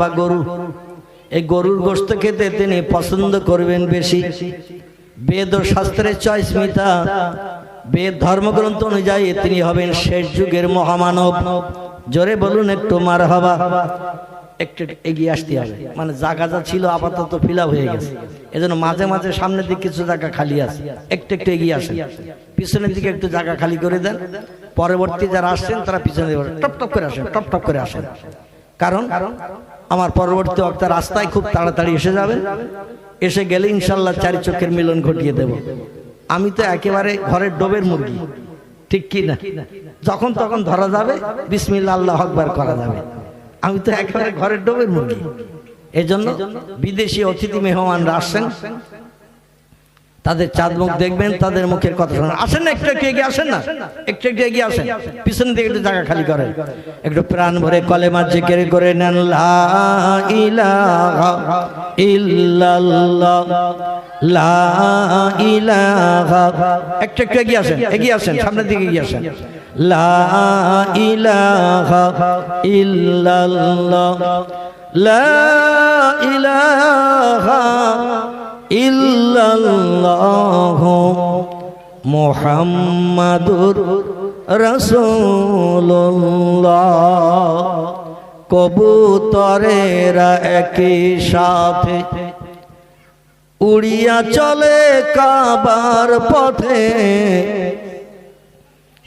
বা গরু, এই গরুর গোস্ত খেতে তিনি পছন্দ করবেন বেশি। বেদ ও শাস্ত্রের চয়েস মিতা বেদ ধর্মগ্রন্থ অনুযায়ী তিনি হবেন শেষ যুগের মহামানব। জোরে বলুন একটু মার হবা একটু এগিয়ে আসতে হবে। মানে জায়গা যা ছিল, আপাতত ফিল হয়ে গেছে। এজন্য মাঝে মাঝে সামনের দিকে কিছু জায়গা খালি আছে। একটু একটু এগিয়ে আসেন। পিছনের দিকে একটু জায়গা খালি করে দেন। পরবর্তী যারা আসছেন, তারা পিছনে টপ টপ করে আসেন, টপ টপ করে আসেন। কারণ কারণ আমার পরবর্তী অক্তা রাস্তায় খুব তাড়াতাড়ি এসে যাবে। এসে গেলে ইনশাল্লাহ চারি চোখের মিলন ঘটিয়ে দেব। আমি তো একেবারে ঘরের ডোবের মুরগি। ঠিক কি না? যখন তখন ধরা যাবে বিসমিল্লা আল্লাহ আকবার করা যাবে। আমি তো একেবারে ঘরের ডোবের মুরগি। এজন্য বিদেশি অতিথি মেহমানরা আসছেন তাদের চাঁদ মুখ দেখবেন, তাদের মুখের কথা শোনেন। আসেন না, একটু একটু এগিয়ে আসেন না। একটু একটু এগিয়ে আসেন। পিছন দিকে একটু জায়গা খালি করেন। একটু প্রাণ ভরে কলে কলেমা জিকির করে নেন একটু একটু এগিয়ে আসেন এগিয়ে আসেন, সামনের দিকে এগিয়ে আসেন। লা ইলাহা ইল্লাল্লাহ, লা ইলাহা ইল্লাল্লাহ মুহাম্মাদুর রাসূলুল্লাহ। কবুতরেরা একই সাথে উড়িয়া চলে কাবার পথে।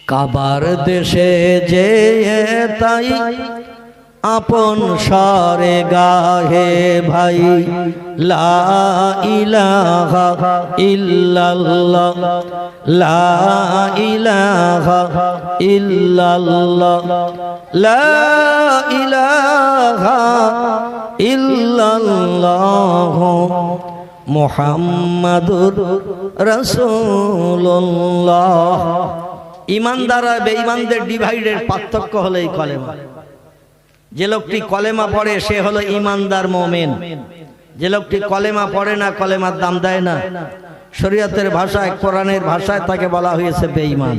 কাবার দেশে যে তাই আপন সারে গাহে ভাই, লা ইলাহা ইল্লাল্লাহ, লা ইলাহা ইল্লাল্লাহ, লা ইলাহা ইল্লাল্লাহ, মুহাম্মাদুর রাসূলুল্লাহ। ইমানদার আর বেঈমানদের ডিভাইডের পার্থক্য হলো এই কলেমা। যে লোকটি কলেমা পড়ে সে হলো ইমানদার মোমেন। যে লোকটি কলেমা পড়ে না কলেমার দাম দেয় না। শরীয়তের ভাষায় কোরআনের ভাষায় তাকে বলা হয়েছে বেঈমান।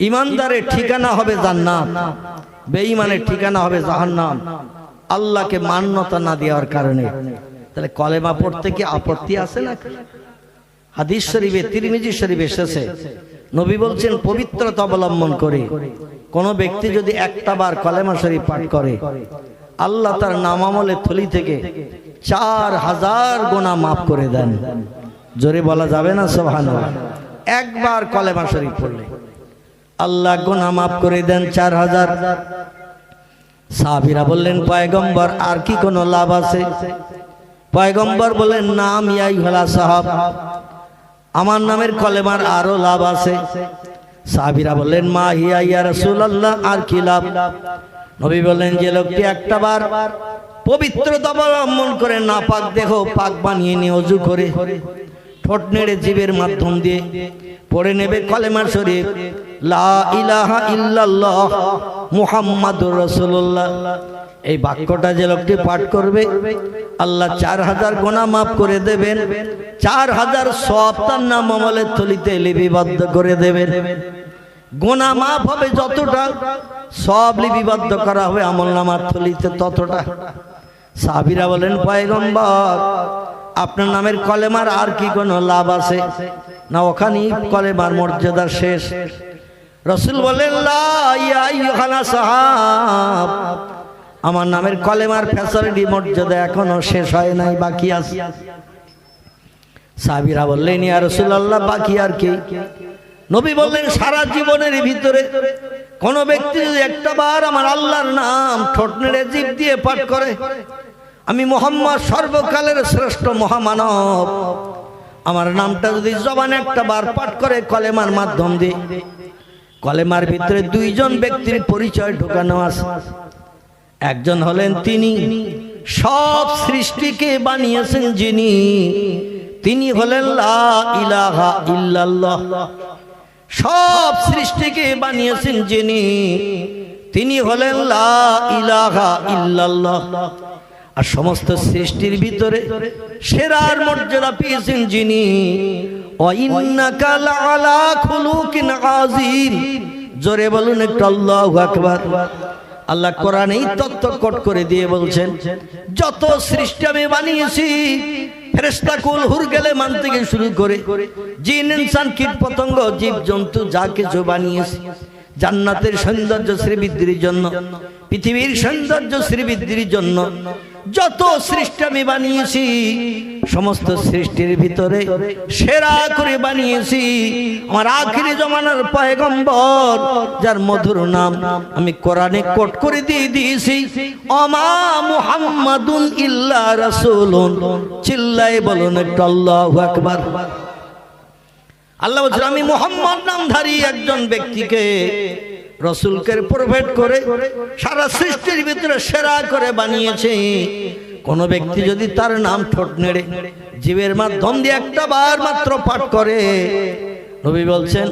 ইমানদারের ঠিকানা হবে জান্নাত। বেঈমানের ঠিকানা হবে জাহান্নাম। আল্লাহকে মান্যতা না দেওয়ার কারণে। তাহলে কলেমা পড়তে কি আপত্তি আছে না হাদিস শরীফে তিরমিজি শরীফে এসেছে। নবী বলছেন, পবিত্রতা অবলম্বন করে। কোন ব্যক্তি যদি একটা বার কলেমা শরীফ পাঠ করে, আল্লাহ তার নামামলের থলি থেকে চার হাজার গোনা মাফ করে দেন। জোরে বলা যাবে না সোহান একবার কলেমা শরীফ পড়লে আল্লাহ গোনা মাফ করে দেন চার হাজার। সাহাবিরা বললেন, পয়গম্বর, আর কি কোনো লাভ আছে? পয়গম্বর বললেন, নাম ইয়াই হলা সাহাব আমার নামের কলেমার আরও লাভ আছে। সাহাবিরা বললেন, মা হিয়া ইয়া রাসূলুল্লাহ, আর কি লাভ? নবী বললেন, যে লোকটি একটা বার পবিত্রতা অবলম্বন করে না পাক দেখো পাক বানিয়ে নিয়ে অজু করে, ঠোঁট নেড়ে জীবের মাধ্যম দিয়ে পড়ে নেবে কলেমা শরীফ লা ইলাহা ইল্লাল্লাহ, মুহাম্মাদুর রাসূলুল্লাহ। এই বাক্যটা যে লোকটি পাঠ করবে, আল্লাহ চার হাজার গোনা মাফ করে দেবেন, চার হাজার সব তার নাম আমলের থলিতে লিপিবদ্ধ করে দেবেন। গোনা মাফ হবে যতটা সব লিপিবদ্ধ করা হবে আমল নামার থলিতে ততটা। সাবিরা বলেন, পয়গম্বর, আপনার নামের কলেমার আর কি কোনো লাভ আছে? না, ওখানেই কলেমার মর্যাদা শেষ। রসুল বলেন সাহাব আমার নামের কলেমার ফ্যাসিলিটি মর্যাদা এখনও শেষ হয় নাই, বাকি আছে। সাবিরা বললেন, ইয়া রাসূলুল্লাহ, বাকি আর কি? নবী বললেন, সারা জীবনের ভিতরে কোন ব্যক্তি যদি একটা বার আমার আল্লাহর নাম ঠোঁট নেড়ে জিভ দিয়ে পাঠ করে, আমি মোহাম্মদ সর্বকালের শ্রেষ্ঠ মহামানব। আমার নামটা যদি জবানে একটা বার পাঠ করে কলেমার মাধ্যম দিয়ে, কলেমার ভিতরে দুইজন ব্যক্তির পরিচয় ঢোকানো আছে। একজন হলেন তিনি। সব সৃষ্টিকে বানিয়েছেন যিনি। তিনি হলেন ইলাহা সব সৃষ্টিকে বানিয়েছেন যিনি। তিনি হলেন ইলাহা আর সমস্ত সৃষ্টির ভিতরে সেরার মর্যাদা পেয়েছেন যিনি। জোরে বলুন একটু আল্লাহু আকবার। আল্লাহ কোরআনেই তত্ত্ব কট করে দিয়ে বলছেন যত সৃষ্টি আমি বানিয়েছি ফেরেস্তা কুল হুর গেলে মান থেকে শুরু করে জিন ইনসান কীট পতঙ্গ জীব জন্তু যা কিছু বানিয়েছি জান্নাতের সৌন্দর্য শ্রীবৃদ্ধির জন্য পৃথিবীর সৌন্দর্য শ্রীবৃদ্ধির জন্য যত সৃষ্টি আমি বানিয়েছি, সমস্ত সৃষ্টির ভিতরে সেরা করে বানিয়েছি। আমার আখিরি জমানার পয়গম্বর, যার মধুর নাম আমি কোরআনে কোট করে দিয়ে দিয়েছি। অমা মুহাম্মাদুন ইল্লা রাসূলুন চিল্লাই বলুন একটু আল্লাহু আকবার। আল্লাহ বলছেন, আমি মোহাম্মদ নামধারী একজন ব্যক্তিকে রসুলকে প্রভেট করে সারা সৃষ্টির ভিতরে সেরা করে বানিয়েছে। কোন ব্যক্তি যদি তার নাম ঠোঁট নেড়ে, জীবের মাধ্যম দিয়ে একটা বার মাত্র পাঠ করে, নবী বলছেন,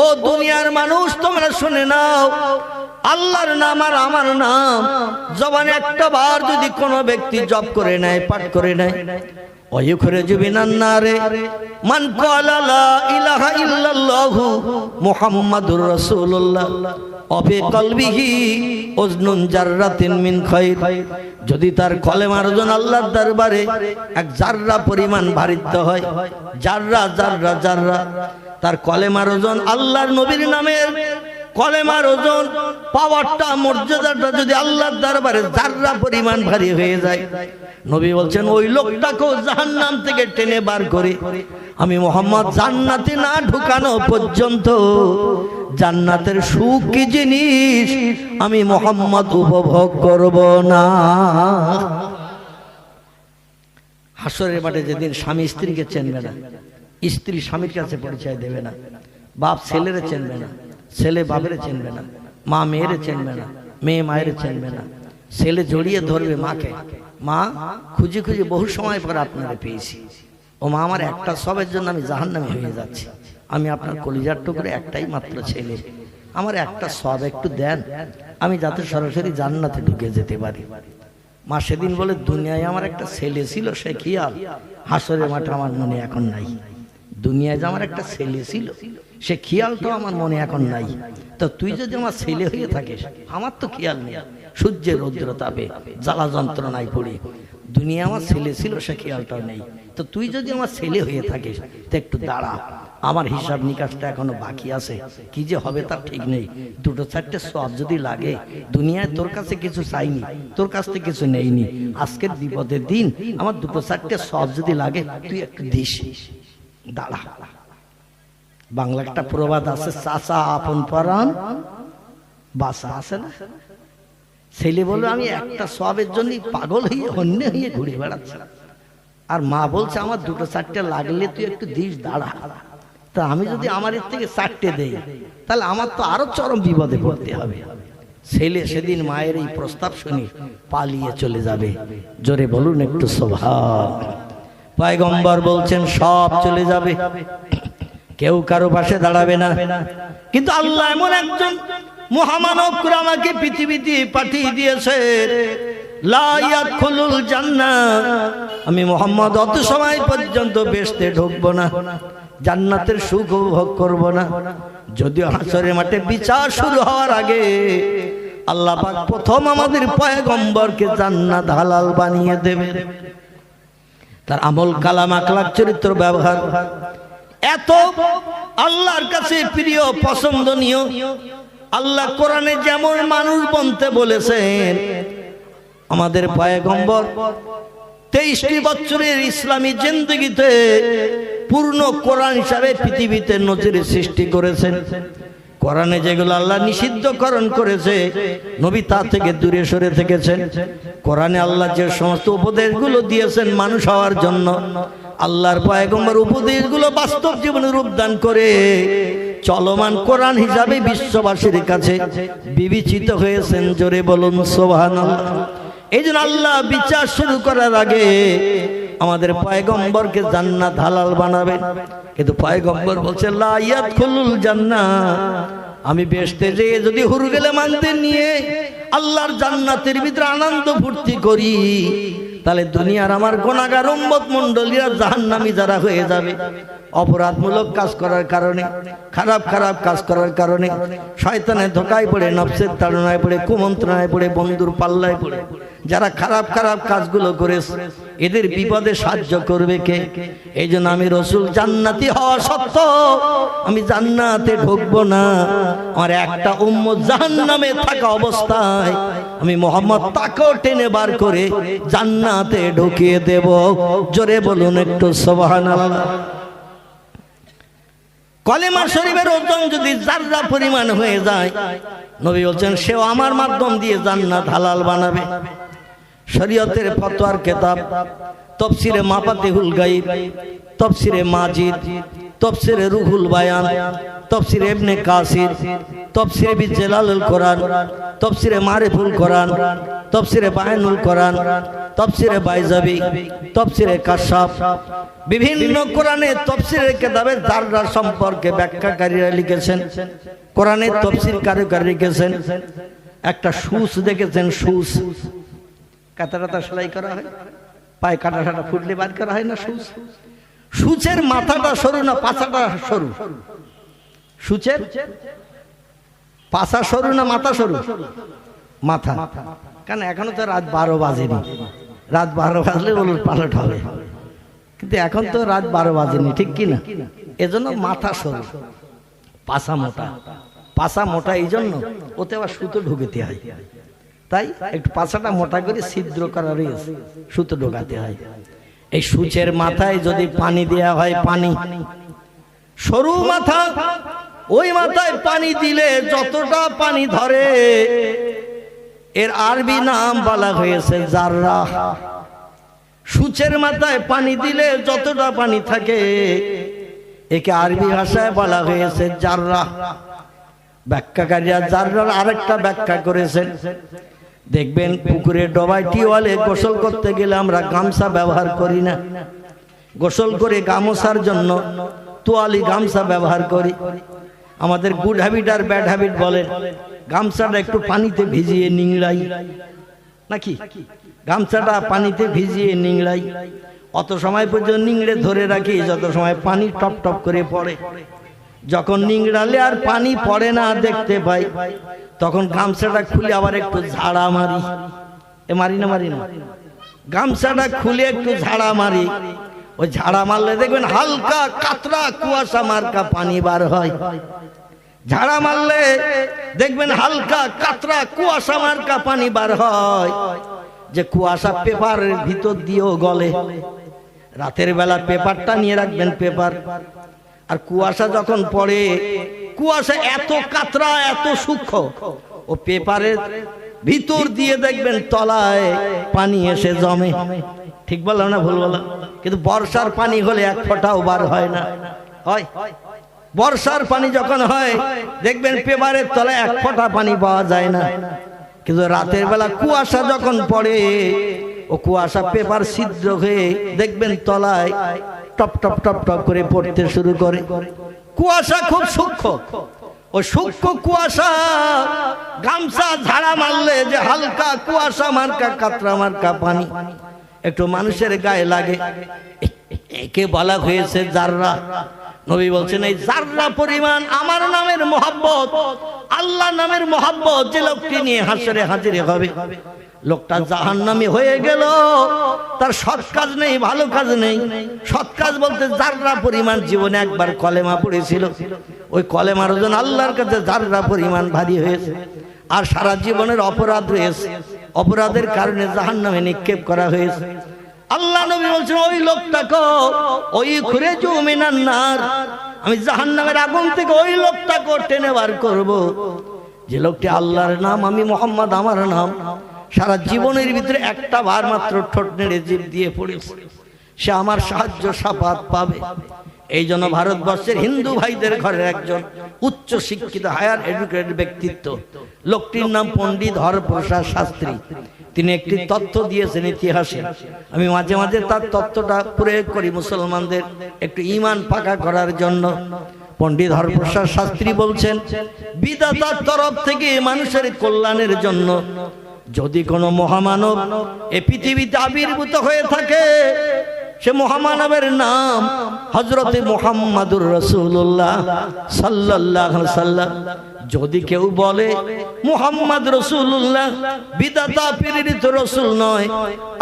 ও দুনিয়ার মানুষ, তোমরা শুনে নাও, আল্লাহর নাম আর আমার নাম, জবানে একটা বার যদি কোনো ব্যক্তি জপ করে নেয়, পাঠ করে নেয় ويخرج من النار من قال لا إله إلا الله محمد رسول الله অফি কলবিহি ওজনুন জাররাতিন মিন খায়র যদি তার কলেমার ওজন আল্লাহর দরবারে এক জাররা পরিমাণ ভারিত হয় জাররা জাররা জাররা তার কলেমার ওজন আল্লাহর নবীর নামের কলেমার ওজন পাওয়ারটা মর্যাদাটা যদি আল্লাহর দরবারে জাররা পরিমাণ ভারী হয়ে যায়। নবী বলছেন, ওই লোকটাকেও জাহান্নাম থেকে টেনে বার করে। আমি মোহাম্মদ জান্নাতে না ঢুকানো পর্যন্ত, জান্নাতের সুখ কি জিনিস আমি মোহাম্মদ উপভোগ করব না? হাসরের মাঠে যেদিন স্বামী স্ত্রীকে চেনবে না, স্ত্রী স্বামীর কাছে পরিচয় দেবে না, বাপ ছেলেরে চেনবে না। ছেলে বাপের চেনবে না, মা মেয়ের চেনবে না, মেয়ে মায়ের চেনবে না। ছেলে জড়িয়ে ধরবে মাকে। মা, খুঁজে খুঁজে বহু সময় পর আপনারা পেয়েছি। ও মা, আমার একটা সবের জন্য আমি জাহান্নামে হয়ে যাচ্ছি। আমি আপনার কলিজার টুকরে একটাই মাত্র ছেলে। আমার একটা সব একটু দেন, আমি যাতে সরাসরি জান্নাতে ঢুকে যেতে পারি। মা সেদিন বলে, দুনিয়ায় আমার একটা ছেলে ছিল, সে কি আর? হাসরের মাঠে আমার মনে এখন নাই। দুনিয়ায় যে আমার একটা ছেলে ছিল সে খেয়ালটাও আমার মনে এখন নাই। তো তুই যদি আমার ছেলে হয়ে থাকিস, আমার তো খেয়াল নেই। সূর্যের রৌদ্র তাপে জ্বালা যন্ত্রণায় পড়ে। দুনিয়া আমার ছেলে ছিল, সে খেয়ালটাও নেই। তো তুই যদি আমার ছেলে হয়ে থাকিস, তো একটু দাঁড়া। আমার হিসাব নিকাশটা এখনও বাকি আছে। কি যে হবে তার ঠিক নেই। দুটো চারটে সব যদি লাগে, দুনিয়ায় তোর কাছে কিছু চাইনি, তোর কাছ থেকে কিছু নেইনি। আজকের বিপদের দিন, আমার দুটো চারটে সব যদি লাগে, তুই একটু দিস। দাঁড়া। বাংলা একটা প্রবাদ আছে, চাচা আপন পরাণ, বাসা আছে না? ছেলে বলল, আমি একটা সবের জন্য পাগল হয়ে অন্য হয়ে ঘুরে বেড়াচ্ছি। আর মা বলছে, আমার দুটো চারটে লাগলে তুই একটু দিস, দাঁড়া। তা আমি যদি আমার এর থেকে চারটে দেই, তাহলে আমার তো আরও চরম বিপদে পড়তে হবে। ছেলে সেদিন মায়ের এই প্রস্তাব শুনি পালিয়ে চলে যাবে। জোরে বলুন একটু স্বভাব পায়গম্বর বলছেন, সব চলে যাবে। কেউ কারও পাশে দাঁড়াবে না। কিন্তু আল্লাহ এমন একজন মহামানব করে আমাকে পৃথিবীতে পাঠিয়ে দিয়েছে। আমি মোহাম্মদ অত সময় পর্যন্ত বেসতে ঢুকবো না। জান্নাতের সুখ উপভোগ করব না। যদিও হাসরের মাঠে বিচার শুরু হওয়ার আগে আল্লাহ প্রথম আমাদের পয়গম্বরকে জান্নাত হালাল বানিয়ে দেবে। তার আমল, কালাম আখলাক চরিত্র, ব্যবহার। এত আল্লাহর কাছে প্রিয়, পছন্দনীয়। আল্লাহ কোরআনে যেমন মানুষ বনতে বলেছেন, আমাদের পয়গম্বর তেইশটি বছরের ইসলামী জিন্দগিতে পূর্ণ কোরআন হিসাবে পৃথিবীতে নজির সৃষ্টি করেছেন। কোরআনে যেগুলো আল্লাহ নিষিদ্ধকরণ করেছে, নবী তা থেকে দূরে সরে থেকেছেন। কোরআনে আল্লাহ যে সমস্ত উপদেশগুলো দিয়েছেন মানুষ হওয়ার জন্য আল্লাহর পয়গম্বর উপদেশগুলো বাস্তব জীবনে রূপদান করে। চলমান কোরআন হিসাবে বিশ্ববাসীর কাছে বিবেচিত হয়েছেন। জোরে বলুন সোহান এই জন্য আল্লাহ বিচার শুরু করার আগে আমাদের পয়গম্বরকে জান্নাত হালাল বানাবেন। কিন্তু পয়গম্বর বলছে লাইয়াত খুলুল জান্নাত আমি বেসতে যে যদি হুরু গেলে মানতে নিয়ে আল্লাহর জান্নাতের ভিতরে আনন্দ ফুর্তি করি তাহলে দুনিয়ার আমার গোনাগার উম্মত মন্ডলীরা জাহান্নামী যারা হয়ে যাবে। অপরাধমূলক কাজ করার কারণে, খারাপ খারাপ কাজ করার কারণে শয়তানে ধোকায় পড়ে, নফসের তাড়নায় পড়ে, কুমন্ত্রণায় পড়ে, বন্ধুর পাল্লায় পড়ে। যারা খারাপ খারাপ কাজগুলো করেছে, এদের বিপদে সাহায্য করবে কে? এই জন্য আমি রসুল জান্নাতি হওয়া সত্ত্বেও আমি জান্নাতে ঢুকবো না। আমার একটা উম্ম জাহান্নামে থাকা অবস্থায় আমি মোহাম্মদ তাকেও টেনে বার করে জান্নাতে ঢুকিয়ে দেব। জোরে বলুন একটু সুবহানাল্লাহ। কলেমা শরীফের ওজন যদি জাররা পরিমাণ হয়ে যায়, নবী বলছেন, সেও আমার মাধ্যম দিয়ে জান্নাত হালাল বানাবে। শরীয়তের ফতোয়ার কেতাব, তফসিরে মাপাতিহুল গাইব তফসিরে মাজিদ, তফসিরে রুহুল বায়ান, তফসিরে ইবনে কাসির, তফসিরে বিজলালুল কোরআন, তফসিরে মারিফুল কোরআন, তফসিরে বায়ানুল কোরআন, তফসিরে বাইজাবি, তফসিরে কাশাফ। বিভিন্ন কোরআনে তফসিরের কেতাবের দাররা সম্পর্কে ব্যাখ্যাকারীরা লিখেছেন, কোরআনের তফসির কারুকার লিখেছেন। একটা সুস দেখেছেন, সুস। কাতা কাতা সেলাই করা হয় পায়ে কাটা কাটা ফুটলে বার করা হয় না সুচ। সুচের মাথাটা সরু না পাছাটা সরু? সুচের? পাছা সরু না মাথা সরু? মাথা। কেন এখনও তো রাত বারো বাজেনি? রাত বারো বাজলে বলুন পালট হবে। কিন্তু এখন তো রাত বারো বাজেনি, ঠিক কি না? এজন্য মাথা সরু, পাছা মোটা। পাছা মোটা এই জন্য ওতে আবার সুতো ঢুকেতে হয়। তাই একটু পাছাটা মোটা করে ছিদ্র করা রয়েছে সুতো ঢোকাতে হয়। এই সূচের মাথায় যদি পানি দেয়া হয় পানি। সরু মাথা, ওই মাথায় পানি দিলে যতটা পানি ধরে, এর আরবি নাম বলা হয়েছে জাররা। সূচের মাথায় পানি দিলে যতটা পানি থাকে, একে আরবি ভাষায় বলা হয়েছে জাররা। ব্যাখ্যাকারীরা জাররার আরেকটা ব্যাখ্যা করেছেন। দেখবেন পুকুরে ডবাই টিওয়ালে গোসল করতে গেলে আমরা গামছা ব্যবহার করি না। গোসল করে গামছার জন্য তোয়ালি গামছা ব্যবহার করি। আমাদের গুড হ্যাবিট আর ব্যাড হ্যাবিট বলেন, গামছাটা একটু পানিতে ভিজিয়ে নিংড়াই। নাকি? গামছাটা পানিতে ভিজিয়ে নিংড়াই। অত সময় পর্যন্ত নিংড়ে ধরে রাখি, যত সময় পানি টপ টপ করে পড়ে। যখন নিংড়ালে আর পানি পড়ে না দেখতে পাই তখন গামছাটা খুলে আবার একটু ঝাড়া মারি। এ মারি না মারি না। গামছাটা খুলে একটু ঝাড়া মারি। ওই ঝাড়া মারলে দেখবেন হালকা কাতরা কুয়াশা মার্কা পানি বার হয়। ঝাড়া মারলে দেখবেন হালকা কাতরা কুয়াশা মার্কা পানি বার হয়। যে কুয়াশা পেপারের ভিতর দিয়েও গলে। রাতের বেলা পেপারটা নিয়ে রাখবেন পেপার। আর কুয়াশা যখন পড়ে কুয়াশা এত কাতরা এত সূক্ষ্ম। ও পেপারের ভিতর দিয়ে দেখবেন তলায় পানি এসে জমে। ঠিক বললাম না ভুল বললাম? কিন্তু বর্ষার পানি হলে এক ফোঁটাও বার হয় না। হয় বর্ষার পানি যখন হয় দেখবেন পেপারের তলায় এক ফোঁটা পানি পাওয়া যায় না। কিন্তু রাতের বেলা কুয়াশা যখন পড়ে ও কুয়াশা পেপার ছিদ্র হয়ে দেখবেন তলায় টপ টপ টপ টপ করে পড়তে শুরু করে। কুয়াশা খুব সূক্ষ্ম। ও সূক্ষ্ম কুয়াশা, গামছা ঝাড়া মারলে যে হালকা কুয়াশা মার্কা, কাতরা মার্কা পানি। একটু মানুষের গায়ে লাগে। একে বলা হয়েছে জাররা। নবী বলছেন, এই জাররা পরিমাণ আমার নামের মোহাব্বত। আল্লাহ নামের মোহাব্বত যে লোকটি নিয়ে হাসরে হাজিরে হবে। লোকটা জাহান্নামি হয়ে গেল। তার সৎ কাজ নেই ভালো কাজ নেই। সৎ কাজ বলতে যাররা পরিমাণ জীবনে একবার কলেমা পড়েছিল। ওই কলেমার ওজন আল্লাহর কাছে যাররা পরিমাণ ভারী হয়েছে। আর সারা জীবনের অপরাধ রয়েছে। অপরাধের কারণে জাহান্নামে নিক্ষেপ করা হয়েছে। আল্লাহ নবী বলছেন ওই লোকটাকে ওই ঘুরে জমিনার আমি জাহান্নামের আগুন থেকে ওই লোকটাকে টেনে বার করব। যে লোকটি আল্লাহর নাম আমি মোহাম্মদ আমার নাম। সারা জীবনের ভিতরে একটা বার মাত্র ঠোঁট নেড়ে জীব দিয়ে পড়েছে সে আমার সাহায্য সাপাত পাবে। এই জন্য ভারতবর্ষের হিন্দু ভাইদের ঘরের একজন উচ্চ শিক্ষিত, হায়ার এডুকেটেড ব্যক্তিত্ব, লোকটির নাম পণ্ডিত হরপ্রসাদ শাস্ত্রী। তিনি একটি তথ্য দিয়েছেন ইতিহাসে। আমি মাঝে মাঝে তার তথ্যটা প্রয়োগ করি মুসলমানদের একটু ইমান পাকা করার জন্য। পণ্ডিত হরপ্রসাদ শাস্ত্রী বলছেন বিদাতার তরফ থেকে মানুষের কল্যাণের জন্য যদি কোনো মহামানব এ পৃথিবীতে আবির্ভূত হয়ে থাকে সে মহামানবের নাম হজরতে মোহাম্মদুর রসুল্লাহ সাল্লাহ সাল্লাম। যদি কেউ বলে মুহাম্মদ রসুল্লাহ বিদাতা প্রেরিত রসুল নয়,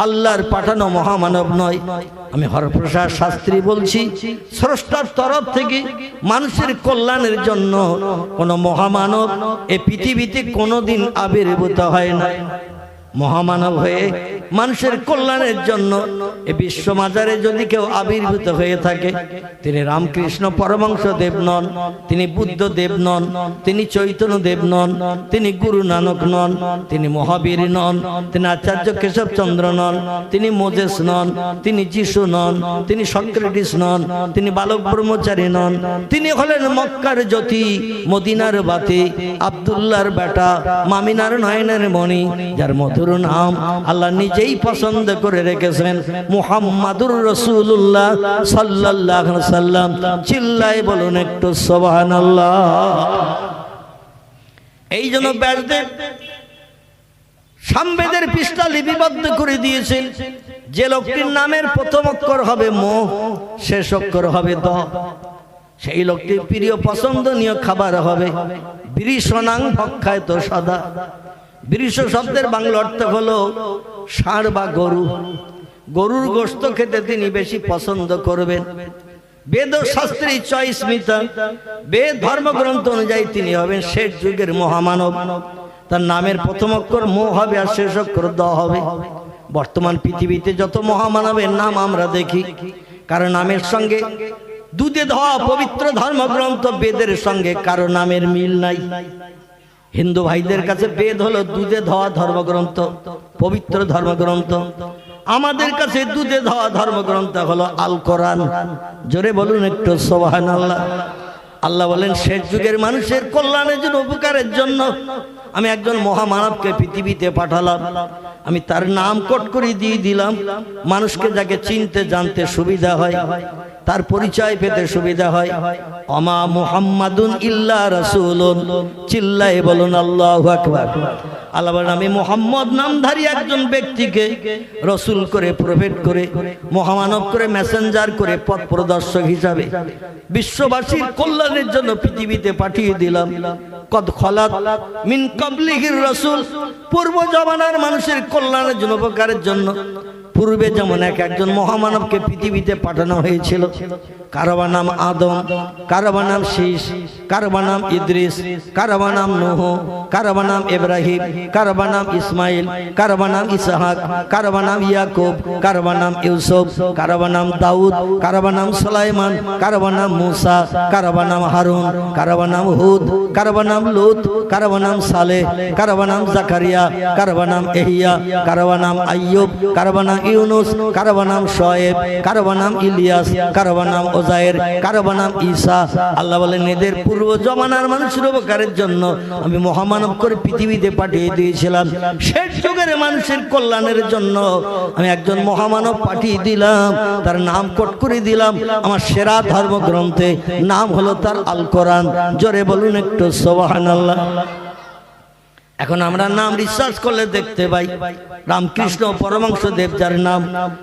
আল্লাহর পাঠানো মহামানব নয়। আমি হরপ্রসাদ শাস্ত্রী বলছি, স্রষ্টার তরফ থেকে মানুষের কল্যাণের জন্য কোন মহামানব এ পৃথিবীতে কোনোদিন আবির্ভূত হয় না মহামানব হয়ে মানুষের কল্যাণের জন্য এ বিশ্ব মাজারে যদি কেউ আবির্ভূত হয়ে থাকে তিনি রামকৃষ্ণ পরমাংশ দেব নন তিনি বুদ্ধ দেব নন তিনি চৈতন্য দেব নন তিনি গুরু নানক নন তিনি মহাবীর নন তিনি আচার্য কেশবচন্দ্র নন তিনি মোজেস নন তিনি যিশু নন তিনি সক্রেটিস নন তিনি বালক ব্রহ্মচারী নন তিনি হলেন মক্কার জ্যোতি মদিনার বাতি আবদুল্লাহর বেটা মামিনার নয়নের মণি যার মধুর নাম আল্লাহ নিজেই পছন্দ করে রেখেছেন। মুহাম্মাদুর রসুল্লাহ সাল্লাহ সাল্লাম। চিল্লাই বলুন একটু সোবাহান এই জন্য ব্যাসদেব সামবেদের পৃষ্ঠা লিপিবদ্ধ করে দিয়েছেন। যে লোকটির নামের প্রথম অক্ষর হবে মো, শেষ অক্ষর হবে দ। সেই লোকটির প্রিয় পছন্দনীয় খাবার হবে বৃষণাং ভক্ষায় তো সদা। বৃষ শব্দের বাংলা অর্থ হলো ষাঁড় বা গরু। গরুর গোস্ত খেতে তিনি বেশি পছন্দ করবেন। বেদ ও শাস্ত্রী চয়েস মিতা বেদ ধর্মগ্রন্থ অনুযায়ী তিনি হবেন শেষ যুগের মহামানব। তার নামের প্রথম অক্ষর মো হবে আর শেষ অক্ষর দ হবে। বর্তমান পৃথিবীতে যত মহামানবের নাম আমরা দেখি, কারও নামের সঙ্গে দুধে ধোয়া পবিত্র ধর্মগ্রন্থ, বেদের সঙ্গে কারও নামের মিল নাই। হিন্দু ভাইদের কাছে বেদ হলো দুধে ধোয়া ধর্মগ্রন্থ, পবিত্র ধর্মগ্রন্থ। আমাদের কাছে দুধে ধোয়া ধর্মগ্রন্থ হলো আল কোরআন। জোরে বলুন একটু সোহান আল্লাহ আল্লাহ বলেন, শেষ যুগের মানুষের কল্যাণের জন্য, উপকারের জন্য আমি একজন মহামানবকে পৃথিবীতে পাঠালাম। আমি তার নাম কট করে দিয়ে দিলাম। মানুষকে যাকে চিনতে, জানতে সুবিধা হয়, তার পরিচয় পেতে সুবিধা হয়। অমা মুহাম্মাদুন ইল্লা রাসূলুন। চিল্লায়ে বলুন, আল্লাহু আকবার। আল্লাহ নামে মোহাম্মদ নামধারী একজন ব্যক্তিকে রসুল করে প্রভেদ করে, মহামানব করে মেসেঞ্জার করে পথ প্রদর্শক হিসাবে বিশ্ববাসীর কল্যাণের জন্য পৃথিবীতে পাঠিয়ে দিলাম। কদ খলাত মিন কবলিহির রসুল, পূর্ব জমানার মানুষের কল্যাণের জন্য, উপকারের জন্য। পূর্বে যেমন এক একজন মহামানবকে পৃথিবীতে পাঠানো হয়েছিল কারবা নাম আদম কারবা নাম শীষ কারবা নাম ইদ্রিস কারবা নাম নুহ কারবা নাম ইব্রাহিম কারবা নাম ইসমাইল কারবা নাম ইসহাক কারবা নাম ইয়াকুব কারবা নাম ইউসুফ কারবা নাম দাউদ কারবা নাম সুলাইমান কারবা নাম মুসা কারবা নাম হারুন কারবা নাম হুদ কারবা নাম লুত কারবা নাম সালেহ কারবা নাম জাকারিয়া কারবা নাম এহিয়া কারবা নাম আইয়ুব কারবা নাম ইউনুস কারবা নাম শোয়েব কারবা নাম ইলিয়াস কারবা নাম ওজায়ের কারও নাম ঈসা। আল্লাহ বলেন, এদের পূর্ব জমানার মানুষের উপকারের জন্য আমি মহামানব করে পৃথিবীতে পাঠিয়ে দিয়েছিলাম। শেষ যুগের মানুষের কল্যাণের জন্য আমি একজন মহামানব পাঠিয়ে দিলাম। তার নাম কোট করে দিলাম আমার সেরা ধর্মগ্রন্থে। নাম হলো তার আল কোরআন। জোরে বলুন একটু সোবাহান আল্লাহ এখন আমরা নাম রিসার্চ করলে দেখতে পাই, রামকৃষ্ণ পরমাংশ দেব যার নাম,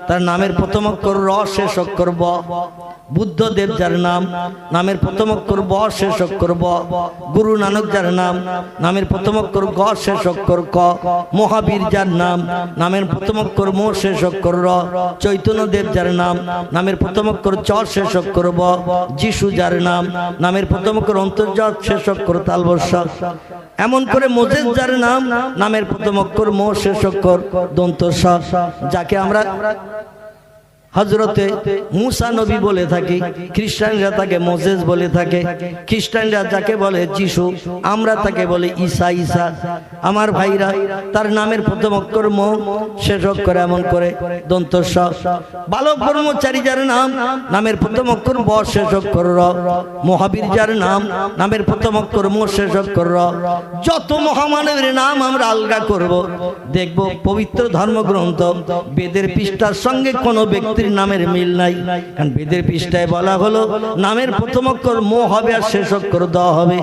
তার নামের প্রথম অক্ষর র, শেষ অক্ষর ব। বুদ্ধ দেব যার নাম, নামের প্রথম অক্ষর ব, শেষ অক্ষর ব। গুরু নানক যার নাম, নামের প্রথম অক্ষর গ, শেষ অক্ষর ক। মহাবীর যার নাম, নামের প্রথম অক্ষর মো, শেষ অক্ষর র। চৈতন্য দেব যার নাম, নামের প্রথম অক্ষর চ, শেষ অক্ষর ব। যিশু যার নাম, নামের প্রথম অক্ষর অন্তর্জাত শেষ অক্ষর তালবর্ষ। এমন করে মোজেস যার নাম নামের প্রথম অক্ষর মো শেষ অক্ষর দন্ত যাকে আমরা হজরতে মুসা নবী বলে থাকি, খ্রিস্টানরা তাকে মোজেস বলে থাকে, খ্রিস্টানরা যাকে বলে যিশু, আমরা তাকে বলে ঈসা ঈসা। আমার ভাইরা, তার নামের প্রথম অক্ষর মো, শেষ অক্ষর এমন করে, দন্ত বালক ব্রহ্মচারী যার নাম, নামের প্রথম অক্ষর ব, শেষ অক্ষর র। মহাবীর যার নাম, নামের প্রথম অক্ষর মো, শেষ অক্ষর র। যত মহামানবের নাম আমরা আলগা করব, দেখব পবিত্র ধর্মগ্রন্থ, বেদের পৃষ্ঠার সঙ্গে কোনো ব্যক্তি ব্যক্তির নামের মিল নাই। কারণ বেদের পৃষ্ঠায় বলা হলো, নামের প্রথম অক্ষর মো হবে আর শেষ অক্ষর দ হবে।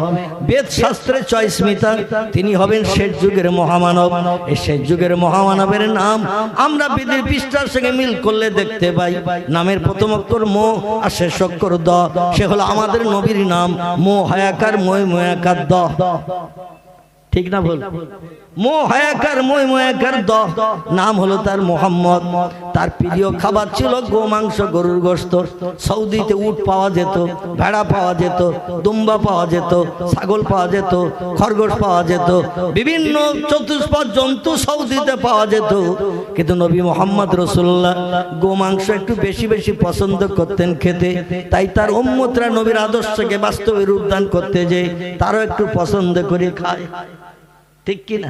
বেদ শাস্ত্রে চয় স্মিতা, তিনি হবেন শেষ যুগের মহামানব। এই শেষ যুগের মহামানবের নাম আমরা বেদের পৃষ্ঠার সঙ্গে মিল করলে দেখতে পাই। নামের প্রথম অক্ষর মো আর শেষ অক্ষর দ। সে হলো আমাদের নবীর নাম। মো হায়াকার মই ময়াকার দ। ঠিক না ভুল? মো হায়াকার মই ময়াকার দ। নাম হলো তার মোহাম্মদ। তার প্রিয় খাবার ছিল গো মাংস গরুর গোস্ত সৌদিতে উট পাওয়া যেত ভেড়া পাওয়া যেত দুম্বা পাওয়া যেত ছাগল পাওয়া যেত খরগোশ পাওয়া যেত বিভিন্ন চতুষ্পদ জন্তু সৌদিতে পাওয়া যেত। কিন্তু নবী মোহাম্মদ রসুল্লাহ গো মাংস একটু বেশি বেশি পছন্দ করতেন খেতে। তাই তার উম্মতরা নবীর আদর্শকে বাস্তবে রূপদান করতে যে তারও একটু পছন্দ করে খায়। ঠিক কিনা?